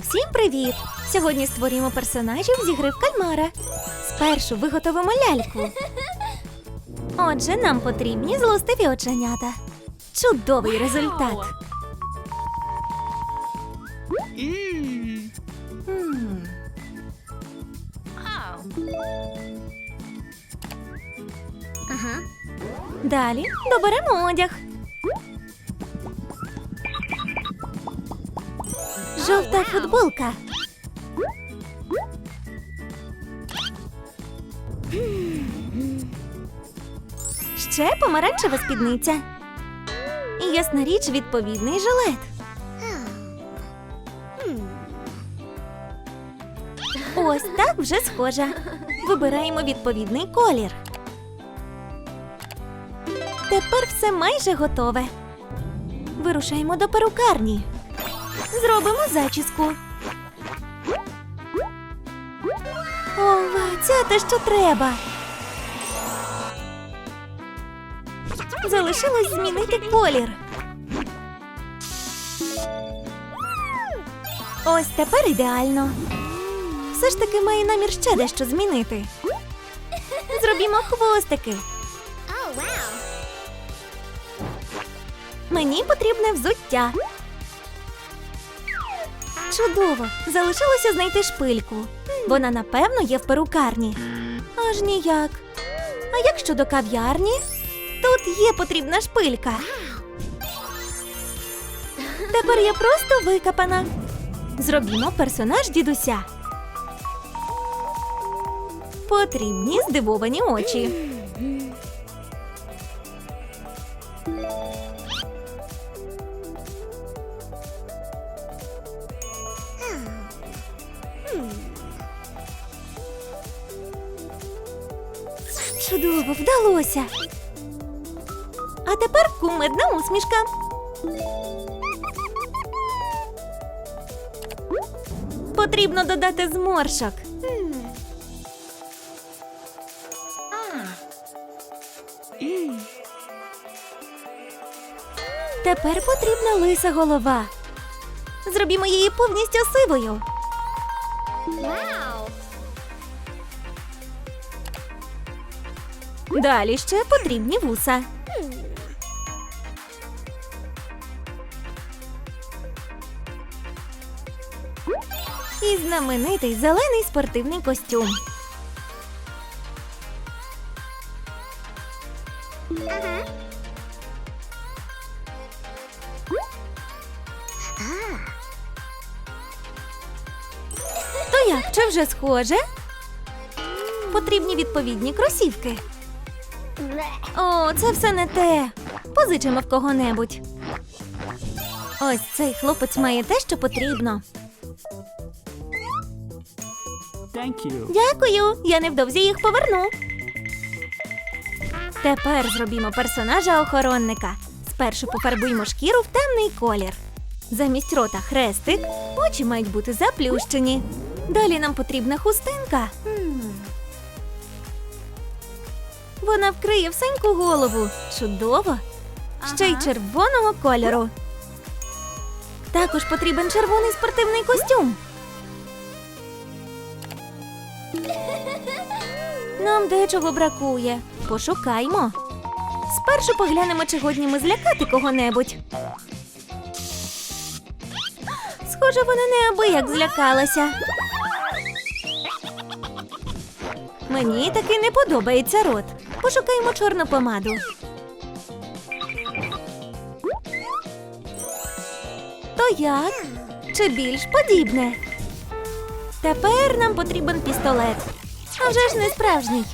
Всім привіт! Сьогодні створюємо персонажів з ігри в кальмара. Спершу виготовимо ляльку. Отже, нам потрібні злостиві оченята. Чудовий результат. Далі доберемо одяг. Жовта футболка. Ще помаранчева спідниця. Ясна річ, відповідний жилет. Ось так вже схоже. Вибираємо відповідний колір. Тепер все майже готове. Вирушаємо до перукарні. Зробимо зачіску. Ова, це те, що треба. Залишилось змінити колір. Ось тепер ідеально. Все ж таки має намір ще дещо змінити. Зробімо хвостики. Мені потрібне взуття. Чудово! Залишилося знайти шпильку. Вона, напевно, є в перукарні. Аж ніяк. А як щодо кав'ярні? Тут є потрібна шпилька. Тепер я просто викопана. Зробімо персонаж дідуся. Потрібні здивовані очі. Чудово, вдалося. А тепер кумедна усмішка. Потрібно додати зморшок. Тепер потрібна лиса голова. Зробімо її повністю сивою. Wow. Далі ще потрібні вуса. І знаменитий зелений спортивний костюм. То як, чи вже схоже? Потрібні відповідні кросівки. О, це все не те. Позичимо в кого-небудь. Ось цей хлопець має те, що потрібно. Thank you. Дякую, я невдовзі їх поверну. Тепер зробімо персонажа охоронника. Спершу пофарбуємо шкіру в темний колір. Замість рота хрестик, очі мають бути заплющені. Далі нам потрібна хустинка. Вона вкриє всеньку голову. Чудово! Ще й червоного кольору. Також потрібен червоний спортивний костюм. Нам дечого бракує. Пошукаймо. Спершу поглянемо, чи годні ми злякати кого-небудь. Схоже, вона неабияк злякалася. Мені таки не подобається рот. Пошукаємо чорну помаду. То як? Чи більш подібне? Тепер нам потрібен пістолет. А вже ж не справжній.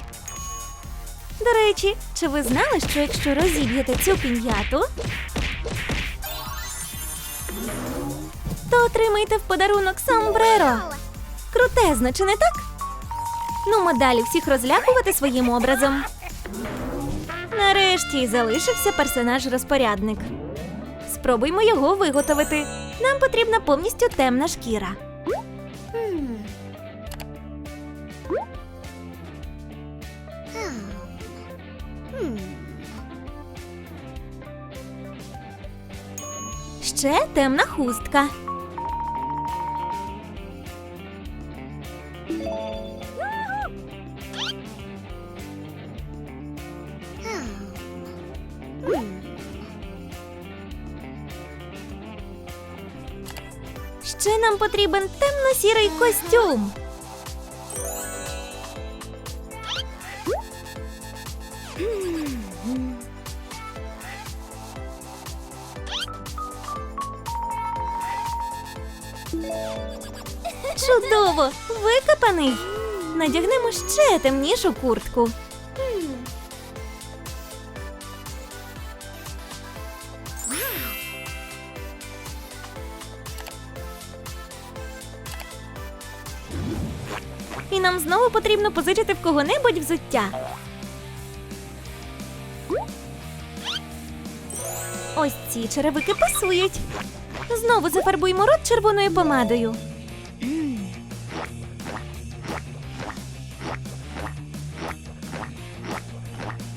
До речі, чи ви знали, що якщо розіб'єте цю пін'яту, то отримаєте в подарунок сомбреро. Крутезно, чи не так? Ну, ми далі всіх розлякувати своїм образом. Нарешті залишився персонаж-розпорядник. Спробуймо його виготовити. Нам потрібна повністю темна шкіра. Ще темна хустка. Ще нам потрібен темно-сірий костюм. Чудово! Викопаний. Надягнемо ще темнішу куртку. Нам знову потрібно позичити в кого-небудь взуття. Ось ці черевики пасують. Знову зафарбуємо рот червоною помадою.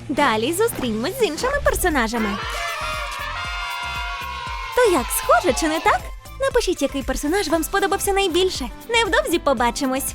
Далі зустрінемось з іншими персонажами. То як, схоже чи не так? Напишіть, який персонаж вам сподобався найбільше. Невдовзі побачимось.